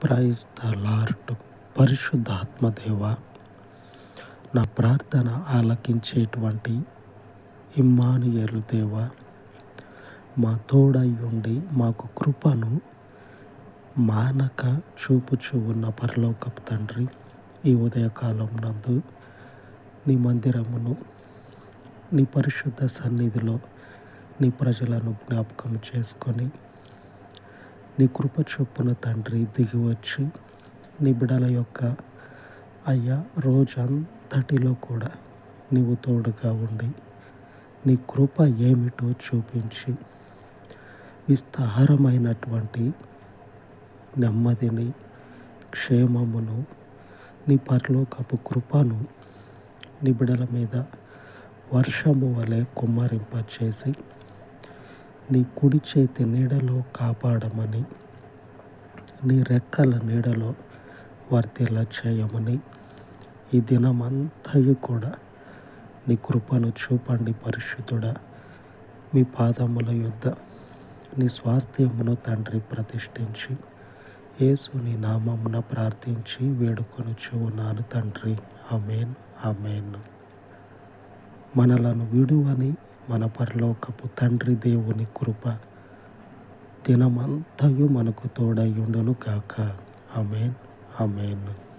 Praise the lord పరిశుద్ధాత్మదేవ నా ప్రార్థన ఆలకించేటువంటి ఇమ్మానుయేలు దేవ మా తోడై ఉండి మాకు కృపను మానక చూపుచూ ఉన్న పరలోకపు తండ్రి ఈ ఉదయకాలం నందు నీ మందిరమును నీ పరిశుద్ధ సన్నిధిలో నీ ప్రజలను జ్ఞాపకం చేసుకొని నీ కృప చొప్పున తండ్రి దిగివచ్చి నీ బిడల యొక్క అయ్యా రోజంతటిలో కూడా నీవు తోడుగా ఉండి నీ కృప ఏమిటో చూపించి విస్తారమైనటువంటి నెమ్మదిని క్షేమమును నీ పరలోకపు కృపను నిబిడల మీద వర్షము వలె కుమ్మరింపచేసి నీ కుడి చేతి నీడలో కాపాడమని నీ రెక్కల నీడలో వర్తిల్ల చేయమని ఈ దినమంతయు కూడా నీ కృపను చూపండి పరిశుద్ధుడా. మీ పాదముల యొద్ద నీ స్వాస్థ్యమును తండ్రి ప్రతిష్ఠించి యేసుని నామమున ప్రార్థించి వేడుకొనుచు ఉన్నాను తండ్రి. Amen amen. మనలను విడువని మన పరలోకపు తండ్రి దేవుని కృప దినమంతయు మనకు తోడయ్యుండును కాక ఆమెన్. ఆమెన్.